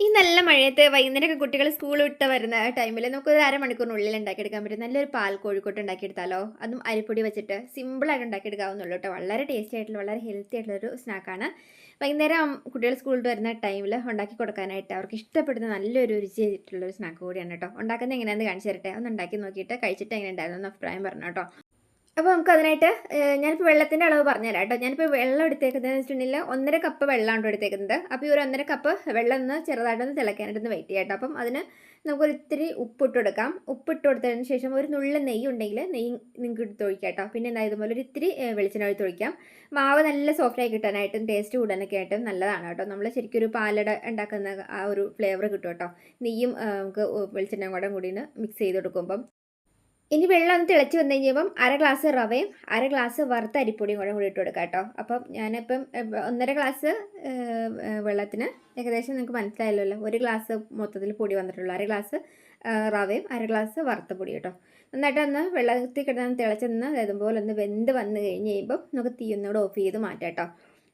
ഈ നല്ല മഴയത്ത് വൈകുന്നേരമൊക്കെ കുട്ടികൾ സ്കൂൾ വിട്ട് വരുന്ന ടൈമിൽ നമുക്ക് ഒരു അരമണിക്കൂറിനുള്ളിൽ ഉണ്ടാക്കിയെടുക്കാൻ പറ്റും. നല്ലൊരു പാൽ കോഴിക്കോട്ട് ഉണ്ടാക്കിയെടുത്താലോ? അതും അരിപ്പൊടി വെച്ചിട്ട് സിമ്പിളായിട്ട് ഉണ്ടാക്കിയെടുക്കാവുന്നുള്ളൂ കേട്ടോ. വളരെ ടേസ്റ്റി ആയിട്ടുള്ള വളരെ ഹെൽത്തി ആയിട്ടുള്ളൊരു സ്നാക്കാണ് വൈകുന്നേരം കുട്ടികൾ സ്കൂളിൽ വരുന്ന ടൈമിൽ ഉണ്ടാക്കി കൊടുക്കാനായിട്ട് അവർക്ക് ഇഷ്ടപ്പെടുന്ന നല്ലൊരു രുചിയായിട്ടുള്ളൊരു സ്നാക്ക് കൂടിയാണ് കേട്ടോ. ഉണ്ടാക്കുന്നത് എങ്ങനെയാണെന്ന് കാണിച്ചു തരട്ടെ? ഒന്ന് ഉണ്ടാക്കി നോക്കിയിട്ട് കഴിച്ചിട്ട് എങ്ങനെ ഉണ്ടായിരുന്നു എന്ന് അഭിപ്രായം പറഞ്ഞു കേട്ടോ. അപ്പോൾ നമുക്ക് അതിനായിട്ട് ഞാനിപ്പോൾ വെള്ളത്തിന്റെ അളവ് പറഞ്ഞുതരാം കേട്ടോ. ഞാനിപ്പോൾ വെള്ളം എടുത്തേക്കുന്നതെന്ന് വെച്ചിട്ടുണ്ടെങ്കിൽ ഒന്നര കപ്പ് വെള്ളമാണ് എടുത്തേക്കുന്നത്. അപ്പോൾ ഈ ഒരു ഒന്നര കപ്പ് വെള്ളം ഒന്ന് ചെറുതായിട്ടൊന്ന് തിളയ്ക്കാനായിട്ടൊന്ന് വെയിറ്റ് ചെയ്യാം കേട്ടോ. അപ്പം അതിന് നമുക്കൊരു ഇത്തിരി ഉപ്പിട്ട് കൊടുക്കാം. ഉപ്പിട്ട് കൊടുത്തതിന് ശേഷം ഒരു നുള്ള നെയ്യ് ഉണ്ടെങ്കിൽ നെയ്യ് നിങ്ങൾക്ക് എടുത്ത് ഒഴിക്കാം കേട്ടോ. പിന്നെ എന്താ ഇതുപോലെ ഒരു ഇത്തിരി വെളിച്ചെണ്ണ ഒഴിക്കാം. മാവ് നല്ല സോഫ്റ്റായി കിട്ടാനായിട്ടും ടേസ്റ്റ് കൂടാനൊക്കെ ആയിട്ടും നല്ലതാണ് കേട്ടോ. നമ്മൾ ശരിക്കും ഒരു പാലട ഉണ്ടാക്കുന്ന ആ ഒരു ഫ്ലേവർ കിട്ടും കേട്ടോ. നെയ്യും നമുക്ക് വെളിച്ചെണ്ണയും കൂടെ കൂടി മിക്സ് ചെയ്ത് കൊടുക്കുമ്പം. ഇനി വെള്ളം ഒന്ന് തിളച്ച് വന്നു കഴിഞ്ഞപ്പം അര ഗ്ലാസ് റവയും അര ഗ്ലാസ് വറുത്ത അരിപ്പൊടിയും കൂടെ കൂടി ഇട്ട് കൊടുക്കാം കേട്ടോ. അപ്പം ഞാനിപ്പം ഒന്നര ഗ്ലാസ് വെള്ളത്തിന് ഏകദേശം നിങ്ങൾക്ക് മനസ്സിലായല്ലോ ഒരു ഗ്ലാസ് മൊത്തത്തിൽ പൊടി വന്നിട്ടുള്ളൂ. അര ഗ്ലാസ് റവയും അര ഗ്ലാസ് വറുത്ത പൊടി കേട്ടോ. നന്നായിട്ട് ഒന്ന് വെള്ളത്തിൽ കിടന്ന് തിളച്ചെന്ന് ഇതുപോലെ ഒന്ന് വെന്ത് വന്നു കഴിഞ്ഞ് കഴിയുമ്പം നമുക്ക് തീ ഒന്നുകൂടെ ഓഫ് ചെയ്ത് മാറ്റാം കേട്ടോ.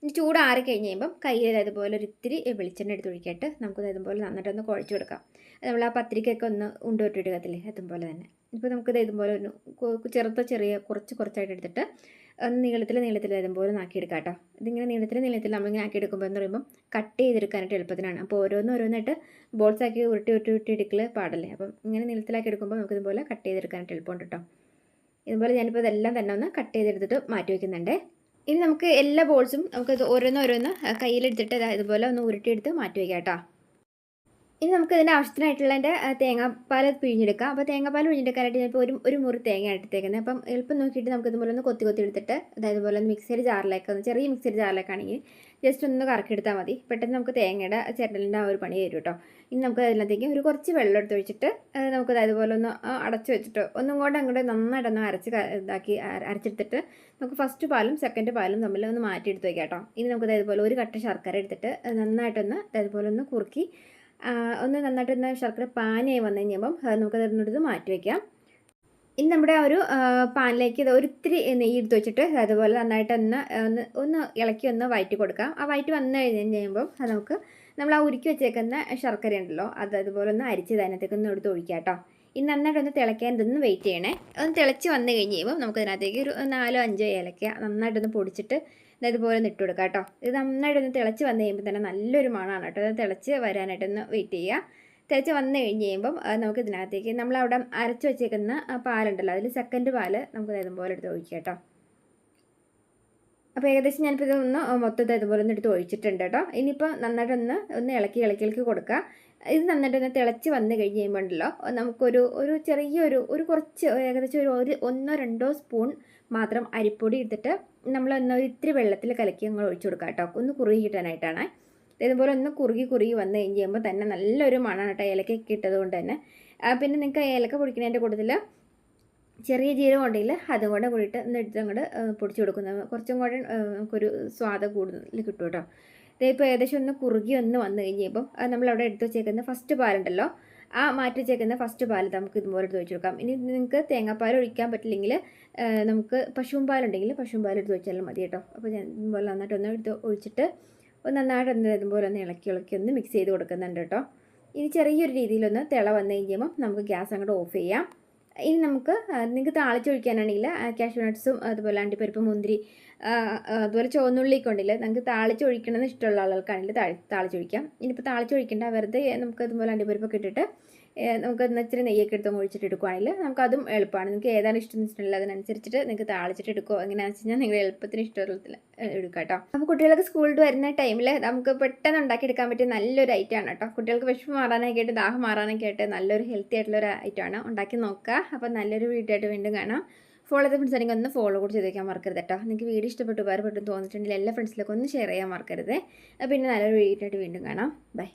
ഇനി ചൂടാറി കഴിഞ്ഞ് കഴിയുമ്പം കയ്യിൽ അതുപോലെ ഒരു ഇത്തിരി വെളിച്ചെണ്ണ എടുത്ത് ഒഴിക്കിയിട്ട് നമുക്ക് ഇതുപോലെ നന്നായിട്ടൊന്ന് കുഴച്ച് കൊടുക്കാം. നമ്മൾ ആ പത്രികയൊക്കെ ഒന്ന് ഉണ്ടോട്ടിടുകത്തില്ലേ അതുപോലെ തന്നെ. ഇപ്പോൾ നമുക്കിത് ഇതുപോലെ ഒന്ന് ചെറുത്ത ചെറിയ കുറച്ച് കുറച്ചായിട്ട് എടുത്തിട്ട് നീളത്തിൽ നീളത്തിൽ ഇതുപോലെ ആക്കിയെടുക്കാം കേട്ടോ ഇതിങ്ങനെ നീളത്തിൽ നീളത്തിൽ നമ്മളിങ്ങനെ ആക്കി എടുക്കുമ്പോൾ എന്ന് പറയുമ്പോൾ കട്ട് ചെയ്തെടുക്കാനായിട്ട് എളുപ്പത്തിനാണ്. അപ്പോൾ ഓരോന്ന് ഓരോന്നായിട്ട് ബോൾസ് ആക്കി ഉരുട്ടി ഉരുട്ടി ഉരുട്ടി എടുക്കൽ പാടല്ലേ. അപ്പം ഇങ്ങനെ നീളത്തിലാക്കി എടുക്കുമ്പോൾ നമുക്ക് ഇതുപോലെ കട്ട് ചെയ്തെടുക്കാനായിട്ട് എളുപ്പമുണ്ട് കേട്ടോ ഇതുപോലെ ഞാനിപ്പോൾ ഇതെല്ലാം തന്നെ ഒന്ന് കട്ട് ചെയ്തെടുത്തിട്ട് മാറ്റി വയ്ക്കുന്നുണ്ട് ഇനി നമുക്ക് എല്ലാ ബോൾസും നമുക്ക് ഓരോന്ന് ഓരോന്ന് കയ്യിലെടുത്തിട്ട് ഇതുപോലെ ഒന്ന് ഉരുട്ടിയെടുത്ത് മാറ്റി വയ്ക്കാം കേട്ടോ ഇനി നമുക്ക് ഇതിന്റെ ആവശ്യത്തിനായിട്ടുള്ള എന്റെ തേങ്ങാപ്പാൽ പിഴിഞ്ഞെടുക്കാം. അപ്പോൾ തേങ്ങാപ്പാൽ പിഴിഞ്ഞെടുക്കാനായിട്ട് ഞാനിപ്പോൾ ഒരു ഒരു മുറി തേങ്ങ എടുത്തേക്കുന്നത്. അപ്പം എളുപ്പം നോക്കിയിട്ട് നമുക്ക് ഇതുപോലെ ഒന്ന് കൊത്തി കൊത്തി എടുത്തിട്ട് അതായത് പോലെ ഒന്ന് മിക്സിയുടെ ജാറിലേക്ക് ഒന്ന് ചെറിയ മിക്സിയുടെ ജാറിലേക്കാണെങ്കിൽ ജസ്റ്റ് ഒന്ന് കറക്കിയെടുത്താൽ മതി. പെട്ടെന്ന് നമുക്ക് തേങ്ങയുടെ ചിരലിന്റെ ആ ഒരു പണി തരും കേട്ടോ. ഇനി നമുക്ക് അതിനകത്തേക്ക് ഒരു കുറച്ച് വെള്ളം എടുത്ത് ഒഴിച്ചിട്ട് നമുക്ക് അതായത് പോലെ ഒന്ന് അടച്ചു വെച്ചിട്ട് ഒന്നും കൂടെ അങ്ങോട്ട് നന്നായിട്ടൊന്ന് അരച്ച് ഇതാക്കി അരച്ചെടുത്തിട്ട് നമുക്ക് ഫസ്റ്റ് പാലും സെക്കൻഡ് പാലും തമ്മിൽ ഒന്ന് മാറ്റിയെടുത്ത് വയ്ക്കാം കേട്ടോ. ഇനി നമുക്ക് അതായത് പോലെ ഒരു കട്ട ശർക്കര എടുത്തിട്ട് നന്നായിട്ടൊന്ന് അതായത് പോലെ ഒന്ന് കുറുക്കി ഒന്ന് നന്നായിട്ടൊന്ന് ശർക്കര പാനായി വന്നു നമുക്ക് നമുക്കത് അതിനോട് മാറ്റി വയ്ക്കാം ഇനി നമ്മുടെ ഒരു പാനിലേക്ക് ഇത് ഒരിത്തിരി നെയ്യ് എടുത്ത് വെച്ചിട്ട് അതുപോലെ നന്നായിട്ട് ഒന്ന് ഒന്ന് ഒന്ന് ഇളക്കി ഒന്ന് വയറ്റി കൊടുക്കാം. ആ വയറ്റി വന്നു കഴിഞ്ഞ് കഴിയുമ്പം അത് നമുക്ക് നമ്മൾ ആ ഉരുക്കി വെച്ചേക്കുന്ന ശർക്കര ഉണ്ടല്ലോ അത് അതുപോലെ ഒന്ന് അരിച്ച് അതിനകത്തേക്ക് ഒന്ന് എടുത്ത് ഒഴിക്കാം കേട്ടോ. ഇനി നന്നായിട്ട് ഒന്ന് തിളയ്ക്കാൻ ഇതൊന്ന് വെയിറ്റ് ചെയ്യണേ. ഒന്ന് തിളച്ച് വന്നു കഴിഞ്ഞ് നമുക്ക് അതിനകത്തേക്ക് ഒരു നാലോ അഞ്ചോ ഏലക്ക നന്നായിട്ടൊന്ന് പൊടിച്ചിട്ട് ഇതുപോലെ ഇട്ട് കൊടുക്കാം കേട്ടോ. ഇത് നന്നായിട്ടൊന്ന് തിളച്ച് വന്നു കഴിയുമ്പോൾ തന്നെ നല്ലൊരു മണമാണ് കേട്ടോ. അത് തിളച്ച് വരാനായിട്ടൊന്ന് വെയിറ്റ് ചെയ്യുക. തിളച്ച് വന്നു കഴിഞ്ഞ് കഴിയുമ്പം നമുക്ക് ഇതിനകത്തേക്ക് നമ്മളവിടെ അരച്ച് വെച്ചേക്കുന്ന പാലുണ്ടല്ലോ. അതിൽ സെക്കൻഡ് പാൽ നമുക്ക് ഇതുപോലെ എടുത്ത് ഒഴിക്കാം കേട്ടോ. അപ്പോൾ ഏകദേശം ഞാനിപ്പോൾ ഇതൊന്ന് മൊത്തത്തിൽ ഇതുപോലെ ഒന്ന് എടുത്ത് ഒഴിച്ചിട്ടുണ്ട് കേട്ടോ. ഇനിയിപ്പോൾ നന്നായിട്ടൊന്ന് ഒന്ന് ഇളക്കി ഇളക്കി ഇളക്കി കൊടുക്കുക ഇത് നന്നായിട്ടൊന്ന് തിളച്ച് വന്ന് കഴിഞ്ഞ് കഴിയുമ്പോണ്ടല്ലോ നമുക്കൊരു ഒരു ചെറിയൊരു ഒരു കുറച്ച് ഏകദേശം ഒരു ഒരു ഒന്നോ രണ്ടോ സ്പൂൺ മാത്രം അരിപ്പൊടി എടുത്തിട്ട് നമ്മൾ ഒന്ന് ഇത്തിരി വെള്ളത്തിൽ കലക്കി അങ്ങ് ഒഴിച്ചു കൊടുക്കുക കേട്ടോ. ഒന്ന് കുറുകി കിട്ടാനായിട്ടാണ്. ഇതുപോലെ ഒന്ന് കുറുകി കുറുകി വന്ന് കഴിഞ്ഞ് കഴിയുമ്പോൾ തന്നെ നല്ലൊരു മണമാണ് കേട്ടോ ഏലക്കൊക്കെ ഇട്ടത് കൊണ്ട് തന്നെ. പിന്നെ നിങ്ങൾക്ക് ഏലക്ക പൊടിക്കുന്നതിന്റെ കൂട്ടത്തിൽ ചെറിയ ജീരകം ഉണ്ടെങ്കിൽ അതും കൂടെ കൂടിയിട്ട് ഒന്ന് എടുത്ത് അങ്ങോട്ട് പൊടിച്ചു കൊടുക്കുന്നത് കുറച്ചും കൂടെ നമുക്കൊരു സ്വാദം കൂടുതൽ കിട്ടും കേട്ടോ. ഇതിപ്പോൾ ഏകദേശം ഒന്ന് കുറുകി ഒന്ന് വന്നു കഴിഞ്ഞപ്പം നമ്മളവിടെ എടുത്ത് വെച്ചേക്കുന്ന ഫസ്റ്റ് പാലുണ്ടല്ലോ ആ മാറ്റി വെച്ചേക്കുന്ന ഫസ്റ്റ് പാൽ നമുക്ക് ഇതുപോലെ എടുത്ത് വെച്ച് കൊടുക്കാം. ഇനി നിങ്ങൾക്ക് തേങ്ങാപ്പാൽ ഒഴിക്കാൻ പറ്റില്ലെങ്കിൽ നമുക്ക് പശുവും പാലുണ്ടെങ്കിൽ പശുവും പാൽ എടുത്ത് വെച്ചാലും മതി കേട്ടോ. അപ്പോൾ ഞാൻ ഇതുപോലെ നന്നായിട്ട് ഒന്ന് എടുത്ത് ഒഴിച്ചിട്ട് ഒന്ന് നന്നായിട്ട് ഒന്ന് ഇതുപോലെ ഒന്ന് ഇളക്കി ഇളക്കി ഒന്ന് മിക്സ് ചെയ്ത് കൊടുക്കുന്നുണ്ട് കേട്ടോ. ഇനി ചെറിയൊരു രീതിയിലൊന്ന് തിള വന്നു കഴിയുമ്പം നമുക്ക് ഗ്യാസ് അങ്ങോട്ട് ഓഫ് ചെയ്യാം. ഇനി നമുക്ക് നിങ്ങൾക്ക് താളിച്ചൊഴിക്കാനാണെങ്കിൽ കാഷ്യൂ നട്ട്സും അതുപോലെ അണ്ടിപ്പരിപ്പ് മുന്തിരി അതുപോലെ ചുവന്നുള്ളിയൊക്കെ ഉണ്ടല്ലേ നമുക്ക് താളിച്ചൊഴിക്കണമെന്ന് ഇഷ്ടമുള്ള ആളുകൾക്കാണെങ്കിൽ താളി താളിച്ചൊഴിക്കാം. ഇനിയിപ്പോൾ താളിച്ചൊഴിക്കേണ്ട വെറുതെ നമുക്ക് അതുപോലെ അണ്ടിപ്പരിപ്പൊക്കെ ഇട്ടിട്ട് നമുക്ക് ഇച്ചിരി നെയ്യൊക്കെ എടുത്ത് ഒഴിച്ചിട്ട് എടുക്കുകയാണെങ്കിൽ നമുക്ക് അതും എളുപ്പമാണ്. നിങ്ങൾക്ക് ഏതാണ് ഇഷ്ടം എന്ന് വെച്ചിട്ടുണ്ടെങ്കിൽ അതിനനുസരിച്ചിട്ട് നിങ്ങൾക്ക് താളിച്ചിട്ട് എടുക്കുക എങ്ങനെയാണെന്ന് വെച്ച് കഴിഞ്ഞാൽ നിങ്ങൾ എളുപ്പത്തിന് ഇഷ്ടത്തിൽ എടുക്കുക കേട്ടോ. അപ്പോൾ കുട്ടികൾക്ക് സ്കൂളിൽ വരുന്ന ടൈമിൽ നമുക്ക് പെട്ടെന്ന് ഉണ്ടാക്കിയെടുക്കാൻ പറ്റിയ നല്ലൊരു ഐറ്റമാണ് കേട്ടോ. കുട്ടികൾക്ക് വിഷമം മാറാനൊക്കെ ആയിട്ട് ദാഹം മാറാനൊക്കെ ആയിട്ട് നല്ലൊരു ഹെൽത്തി ആയിട്ടുള്ള ഒരു ഐറ്റമാണ് ഉണ്ടാക്കി നോക്കുക. അപ്പോൾ നല്ലൊരു വീഡിയോ ആയിട്ട് വീണ്ടും കാണാം. ഫോളോ ചെയ്ത ഫ്രണ്ട്സ് ആണെങ്കിൽ ഒന്ന് ഫോളോ കൂടി ചെയ്ത് വയ്ക്കാൻ മറക്കരുത് കേട്ടോ. നിങ്ങൾക്ക് വീഡിയോ ഇഷ്ടപ്പെട്ട് ഉപകാരപ്പെട്ടു തോന്നിയിട്ടുണ്ടെങ്കിൽ എല്ലാ ഫ്രണ്ട്സിലേക്ക് ഒന്ന് ഷെയർ ചെയ്യാൻ മറക്കരുത്. പിന്നെ നല്ലൊരു വീഡിയോ ആയിട്ട് വീണ്ടും കാണാം. ബൈ